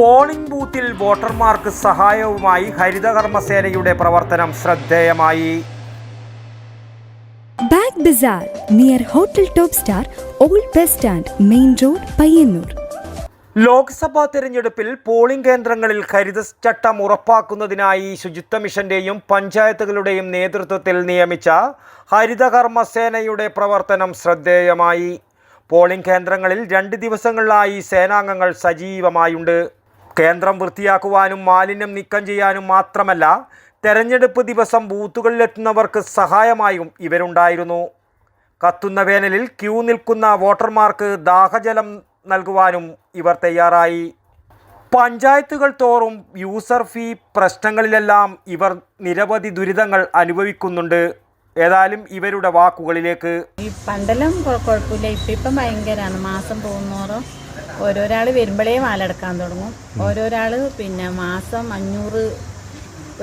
Polling ബൂത്തിൽ വോട്ടർമാർക്ക് സഹായവുമായി ഹരിതകർമ്മസേനയുടെ പ്രവർത്തനം ശ്രദ്ധേയമായി. Bag bazaar near hotel top star old bus stand main road Payyanur. Lok Sabha തെരഞ്ഞെടുപ്പിൽ പോളിംഗ് കേന്ദ്രങ്ങളിൽ ഹരിതചട്ടം ഉറപ്പാക്കുന്നതിനായി ശുചിത്വ മിഷന്റെയും പഞ്ചായത്തുകളുടെയും നേതൃത്വത്തിൽ നിയമിച്ച ഹരിതകർമ്മസേനയുടെ പ്രവർത്തനം ശ്രദ്ധേയമായി. പോളിംഗ് കേന്ദ്രങ്ങളിൽ രണ്ട് ദിവസങ്ങളിലായി സേനാംഗങ്ങൾ സജീവമായുണ്ട്. കേന്ദ്രം വൃത്തിയാക്കുവാനും മാലിന്യം നീക്കം ചെയ്യാനും മാത്രമല്ല തെരഞ്ഞെടുപ്പ് ദിവസം ബൂത്തുകളിലെത്തുന്നവർക്ക് സഹായമായും ഇവരുണ്ടായിരുന്നു. കത്തുന്ന വേനലിൽ ക്യൂ നിൽക്കുന്ന വോട്ടർമാർക്ക് ദാഹജലം നൽകുവാനും ഇവർ തയ്യാറായി. പഞ്ചായത്തുകൾ തോറും യൂസർ ഫീ പ്രശ്നങ്ങളിലെല്ലാം ഇവർ നിരവധി ദുരിതങ്ങൾ അനുഭവിക്കുന്നുണ്ട്. ഏതായാലും ഇവരുടെ വാക്കുകളിലേക്ക് ഈ പണ്ടെല്ലാം കുഴപ്പമില്ല ഇപ്പം ഇപ്പം ഭയങ്കരമാണ് മാസം പോകുന്നോറും ഓരോരാൾ വരുമ്പോഴേ മാലടക്കാൻ തുടങ്ങും. ഓരോരാൾ പിന്നെ മാസം അഞ്ഞൂറ്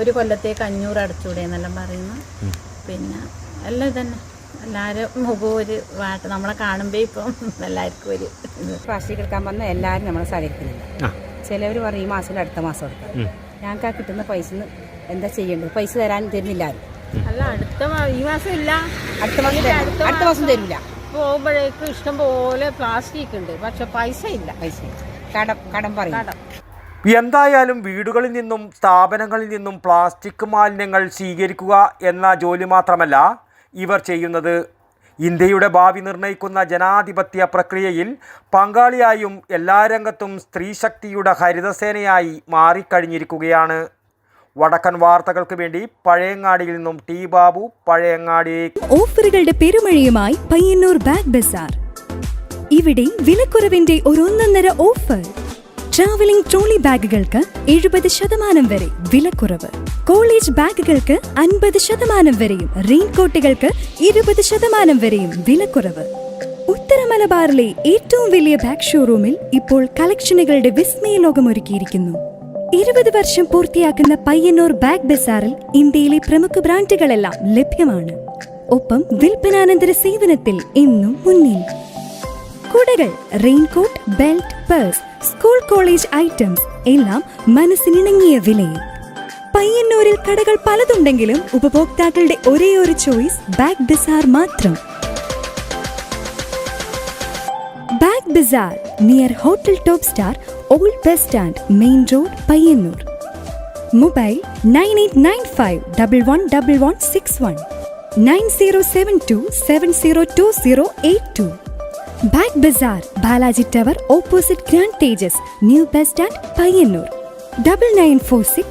ഒരു കൊല്ലത്തേക്ക് അഞ്ഞൂറ് അടച്ചൂടെ എന്നെല്ലാം പറയുന്നു. പിന്നെ എല്ലാം ഇതന്നെ. എല്ലാവരും മുഖവും ഒരു വാട്ട് നമ്മളെ കാണുമ്പോൾ ഇപ്പം എല്ലാവർക്കും ഒരു പ്ലാസ്റ്റിക് എടുക്കാൻ വന്ന എല്ലാവരും നമ്മളെ സഹകരിക്കുന്നില്ല. ചിലവർ പറയും ഈ മാസത്തിൽ അടുത്ത മാസം എടുക്കാം. ഞങ്ങൾക്ക് ആ കിട്ടുന്ന പൈസ എന്താ ചെയ്യേണ്ടത്? പൈസ തരാൻ തരുന്നില്ല ആരും അല്ല അടുത്ത ഈ മാസം ഇല്ല. അടുത്ത മാസം അടുത്ത മാസം തരില്ല. പോകുമ്പോഴേക്ക് ഇഷ്ടം പോലെ പ്ലാസ്റ്റിക് ഉണ്ട്. പക്ഷെ പൈസ ഇല്ല. പൈസ കടം കടം പറയും. എന്തായാലും വീടുകളിൽ നിന്നും സ്ഥാപനങ്ങളിൽ നിന്നും പ്ലാസ്റ്റിക് മാലിന്യങ്ങൾ സ്വീകരിക്കുക എന്ന ജോലി മാത്രമല്ല ഇവർ ചെയ്യുന്നത്. ഇന്ത്യയുടെ ഭാവി നിർണയിക്കുന്ന ജനാധിപത്യ പ്രക്രിയയിൽ പങ്കാളിയായും എല്ലാ രംഗത്തും സ്ത്രീശക്തിയുടെ ഹരിതസേനയായി മാറിക്കഴിഞ്ഞിരിക്കുകയാണ്. വടക്കൻ വാർത്തകൾക്ക് വേണ്ടി പഴയങ്ങാടിയിൽ നിന്നും ടി ബാബു പഴയങ്ങാടി. ഓഫറുകളുടെ പെരുമഴയുമായി പയ്യന്നൂർ ബാഗ് ബസാർ. ഇവിടെ വിലക്കുറവിന്റെ ഒരു ഒന്നൊന്നര ഓഫർ. ട്രാവലിംഗ് ട്രോളി ബാഗുകൾക്ക് എഴുപത് ശതമാനം വരെ വിലക്കുറവ്. കോളേജ് ബാഗുകൾക്ക് അൻപത് ശതമാനം വരെയും റെയിൻകോട്ടുകൾക്ക് ഇരുപത് ശതമാനം വരെയും വിലക്കുറവ്. ഉത്തര മലബാറിലെ ഏറ്റവും വലിയ ബാഗ് ഷോറൂമിൽ ഇപ്പോൾ കളക്ഷനുകളുടെ വിസ്മയ ലോകമൊരുക്കിയിരിക്കുന്നു. ഇരുപത് വർഷം പൂർത്തിയാക്കുന്ന പയ്യന്നൂർ ബാഗ് ബസാറിൽ ഇന്ത്യയിലെ പ്രമുഖ ബ്രാൻഡുകളെല്ലാം ലഭ്യമാണ്. ഒപ്പം വിൽപ്പനാനന്തര സേവനത്തിൽ ഇന്നും മുന്നിൽ. കുടകൾ raincoat belt purse school college items എല്ലാം മനസ്സിനിണങ്ങിയ വിലയിൽ. പയ്യന്നൂരിൽ കടകൾ പലതുണ്ടെങ്കിലും ഉപഭോക്താക്കളുടെ ഒരേ ഒരു ചോയ്സ് ബാഗ് ബസാർ മാത്രം. Bazaar near Hotel Top Star, Old Bus Stand, Main Road, Payanur. Mobile 9895-111161, 9072-702082. Back Bazaar, Balaji Tower, opposite Grand Tajus, New Bus Stand, Payanur. 9946